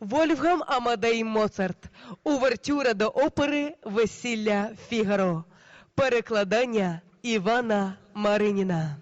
Вольфгам Амадей Моцарт. Увертюра до опери Весілля Фігаро. Перекладання Івана Мариніна.